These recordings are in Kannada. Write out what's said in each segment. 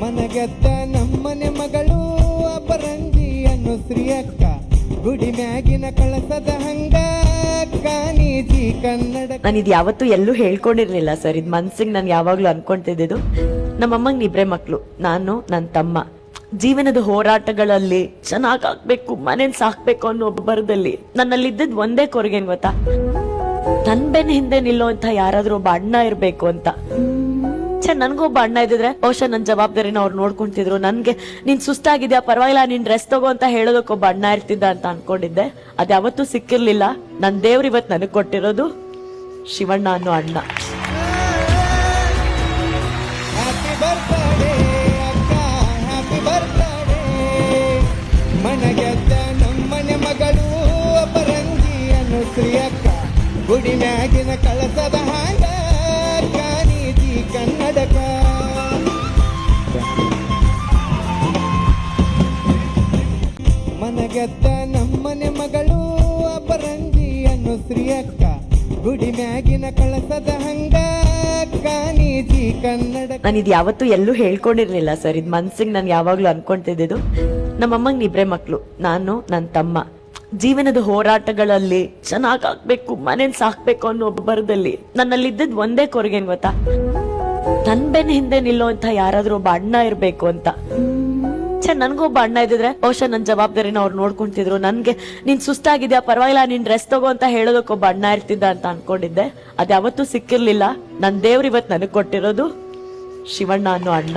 ಮನಗೆದ್ದ ನಮ್ಮನೆ ಮಗಳು, ಅಪರಂಗಿ ಅನ್ನು ಶ್ರೀಯಕ್ಕ ಗುಡಿ ಮ್ಯಾಗಿನ ಕಳಸದ ಹಂಗ ಕಾನೀಜಿ ಕನ್ನಡ ನಾನು ಇದು ಯಾವತ್ತೂ ಎಲ್ಲೂ ಹೇಳ್ಕೊಂಡಿರ್ಲಿಲ್ಲ ಸರ್. ಇದು ಮನ್ಸಿಗೆ ನಾನು ಯಾವಾಗ್ಲೂ ಅನ್ಕೊಂತಿದ್ದು ನಮ್ಮಮ್ಮಂಗ್ ಇಬ್ರೇ ಮಕ್ಳು, ನಾನು ನನ್ನ ತಮ್ಮ. ಜೀವನದ ಹೋರಾಟಗಳಲ್ಲಿ ಚೆನ್ನಾಗ್ ಆಗ್ಬೇಕು ಮನೇನ್ ಸಾಕ್ಬೇಕು ಅನ್ನೋ ಬರದಲ್ಲಿ ನನ್ನಲ್ಲಿದ್ದದ್ ಒಂದೇ ಕೊರಗೇನ್ ಗೊತ್ತಾ? ನನ್ ಬೆನ್ ಹಿಂದೆ ಅಂತ ಯಾರಾದ್ರೂ ಒಬ್ಬ ಅಣ್ಣ ಇರ್ಬೇಕು ಅಂತ. ಛೆ ನನ್ಗೊಬ್ಬ ಅಣ್ಣ ಇದ್ದಿದ್ರೆ ಬಹುಶಃ ನನ್ನ ಜವಾಬ್ದಾರಿನ ಅವ್ರು ನೋಡ್ಕೊಂತಿದ್ರು. ನನ್ಗೆ, ನೀನ್ ಸುಸ್ತಾಗಿದ್ಯಾ, ಪರವಾಗಿಲ್ಲ, ನೀನ್ ಡ್ರೆಸ್ ತಗೋ ಅಂತ ಹೇಳೋದಕ್ಕೆ ಒಬ್ಬ ಅಣ್ಣ ಇರ್ತಿದ್ದ ಅಂತ ಅನ್ಕೊಂಡಿದ್ದೆ. ಅದ್ ಯಾವತ್ತೂ ಸಿಕ್ಕಿರ್ಲಿಲ್ಲ. ನನ್ ದೇವ್ರ ಇವತ್ ನನಗ್ ಕೊಟ್ಟಿರೋದು ಶಿವಣ್ಣ ಅನ್ನೋ ಅಣ್ಣ. ಗುಡಿ ಮ್ಯಾಗಿನ ಕಳಸದ ಮನಗೆದ್ದ ನಮ್ಮನೆ ಮಗಳು ಅಪರಂಗಿ ಅನ್ನೋ ಶ್ರೀಯಕ್ಕ ಗುಡಿ ಮ್ಯಾಗಿನ ಕಳಸದ ಹಂಗ ಕಾನೀಜಿ ಕನ್ನಡ ನಾನು ಇದು ಯಾವತ್ತೂ ಎಲ್ಲೂ ಹೇಳ್ಕೊಂಡಿರ್ಲಿಲ್ಲ ಸರ್. ಇದು ಮನ್ಸಿಗೆ ನಾನು ಯಾವಾಗ್ಲೂ ಅನ್ಕೊಂತಿದ್ದು ನಮ್ಮಮ್ಮಂಗ್ ಇಬ್ರೇ ಮಕ್ಳು, ನಾನು ನನ್ನ ತಮ್ಮ. ಜೀವನದ ಹೋರಾಟಗಳಲ್ಲಿ ಚೆನ್ನಾಗ್ ಆಗ್ಬೇಕು ಮನೇನ್ ಸಾಕ್ಬೇಕು ಅನ್ನೋ ಬರದಲ್ಲಿ ನನ್ನಲ್ಲಿದ್ದದ್ ಒಂದೇ ಕೊರಗೇನ್ ಗೊತ್ತಾ? ನನ್ ಬೆನ್ ಹಿಂದೆ ನಿಲ್ಲುವಂತ ಯಾರಾದ್ರೂ ಒಬ್ಬ ಅಣ್ಣ ಇರ್ಬೇಕು ಅಂತ. ಛೆ ನನ್ಗೊಬ್ಬ ಅಣ್ಣ ಇದ್ದಿದ್ರೆ ಬಹುಶಃ ನನ್ ಜವಾಬ್ದಾರಿನ ಅವ್ರು ನೋಡ್ಕೊಂತಿದ್ರು. ನನ್ಗೆ, ನೀನ್ ಸುಸ್ತಾಗಿದ್ಯಾ, ಪರವಾಗಿಲ್ಲ, ನೀನ್ ಡ್ರೆಸ್ ತಗೋ ಅಂತ ಹೇಳೋದಕ್ಕೆ ಒಬ್ಬ ಅಣ್ಣ ಇರ್ತಿದ್ದ ಅಂತ ಅನ್ಕೊಂಡಿದ್ದೆ. ಅದ್ಯಾವತ್ತೂ ಸಿಕ್ಕಿರ್ಲಿಲ್ಲ. ನನ್ ದೇವ್ರ ಇವತ್ ನನಗ್ ಕೊಟ್ಟಿರೋದು ಶಿವಣ್ಣ ಅನ್ನೋ ಅಣ್ಣ.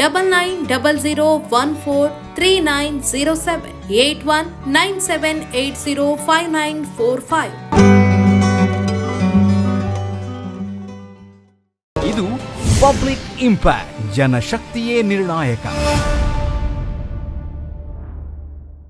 double nine double zero one four three nine zero seven eight one nine seven eight zero five nine four five ಇದು ಪಬ್ಲಿಕ್ ಇಂಪ್ಯಾಕ್ಟ್, ಜನಶಕ್ತಿಯೇ ನಿರ್ಣಾಯಕ.